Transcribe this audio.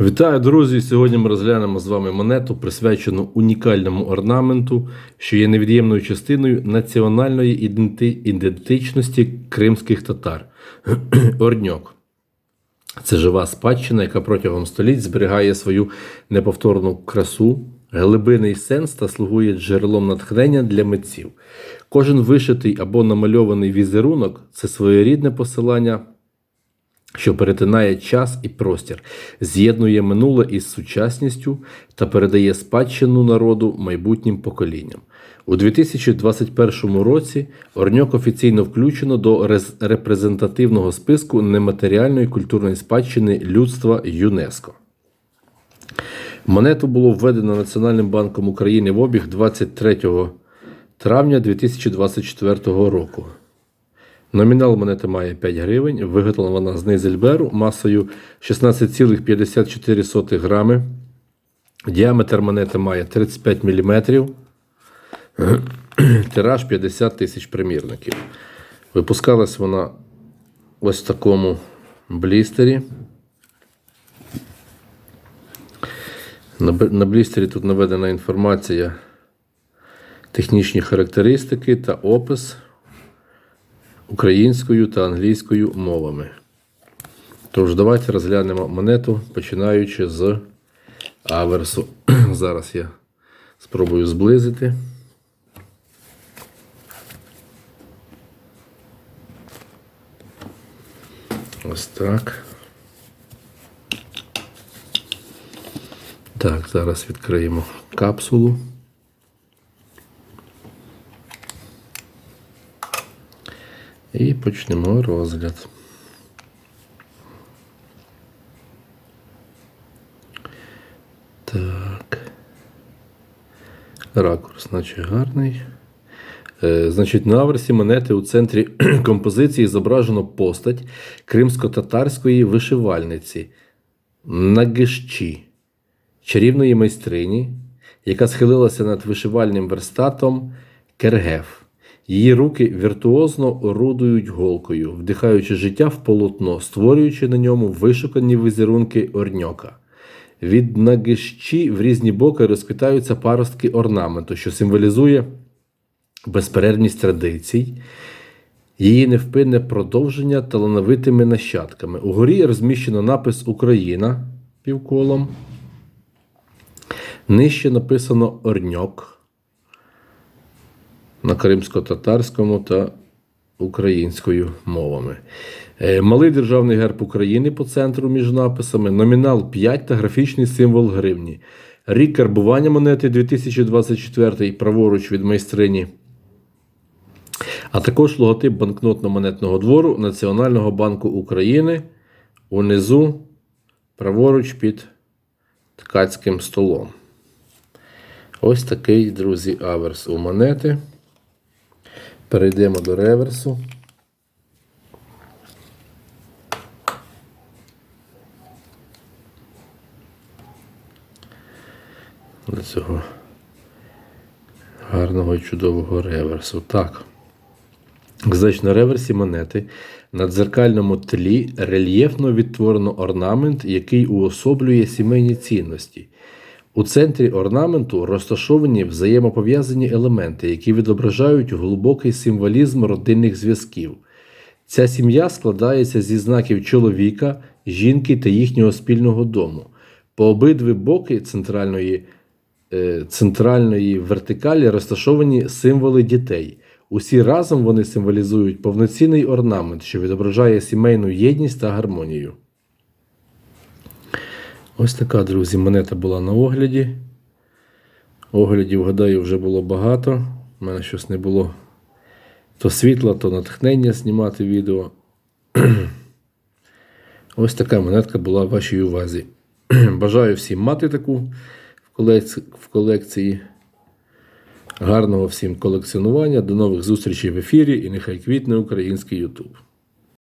Вітаю, друзі! Сьогодні ми розглянемо з вами монету, присвячену унікальному орнаменту, що є невід'ємною частиною національної ідентичності кримських татар. Орньок. Це жива спадщина, яка протягом століть зберігає свою неповторну красу, глибинний сенс та слугує джерелом натхнення для митців. Кожен вишитий або намальований візерунок це своєрідне посилання що перетинає час і простір, з'єднує минуле із сучасністю та передає спадщину народу майбутнім поколінням. У 2021 році Орньок офіційно включено до репрезентативного списку нематеріальної культурної спадщини людства ЮНЕСКО. Монету було введено Національним банком України в обіг 23 травня 2024 року. Номінал монети має 5 гривень, виготовлена вона з нейзельберу масою 16,54 грами. Діаметр монети має 35 мм. Тираж 50 тисяч примірників. Випускалась вона ось в такому блістері. На, блістері тут наведена інформація, технічні характеристики та опис українською та англійською мовами. Тож, давайте розглянемо монету, починаючи з аверсу. Зараз я спробую зблизити. Ось так. Так, зараз відкриємо капсулу. І почнемо розгляд. Так. Ракурс, наче гарний. Е, Значить, на аверсі монети у центрі композиції зображено постать кримсько-татарської вишивальниці Нагищі, чарівної майстрині, яка схилилася над вишивальним верстатом Кергеф. Її руки віртуозно орудують голкою, вдихаючи життя в полотно, створюючи на ньому вишукані візерунки орньока. Від нагищі в різні боки розквітаються паростки орнаменту, що символізує безперервність традицій, її невпинне продовження талановитими нащадками. Угорі розміщено напис Україна півколом. Нижче написано Орньок на кримсько-татарському та українською мовами. Е, Малий державний герб України по центру між написами, номінал 5 та графічний символ гривні. Рік карбування монети 2024 праворуч від майстрині. А також логотип банкнотно-монетного двору Національного банку України унизу праворуч під ткацьким столом. Ось такий, друзі, аверс у монети. Перейдемо до реверсу. До цього гарного і чудового реверсу. Так. Значить, на реверсі монети на дзеркальному тлі рельєфно відтворено орнамент, який уособлює сімейні цінності. У центрі орнаменту розташовані взаємопов'язані елементи, які відображають глибокий символізм родинних зв'язків. Ця сім'я складається зі знаків чоловіка, жінки та їхнього спільного дому. По обидві боки центральної, е, центральної вертикалі розташовані символи дітей. Усі разом вони символізують повноцінний орнамент, що відображає сімейну єдність та гармонію. Ось така, друзі, монета була на огляді. Оглядів, гадаю, вже було багато. У мене щось не було то світла, то натхнення знімати відео. Ось така монетка була в вашій увазі. Бажаю всім мати таку в колекції. Гарного всім колекціонування. До нових зустрічей в ефірі і нехай квітне український YouTube.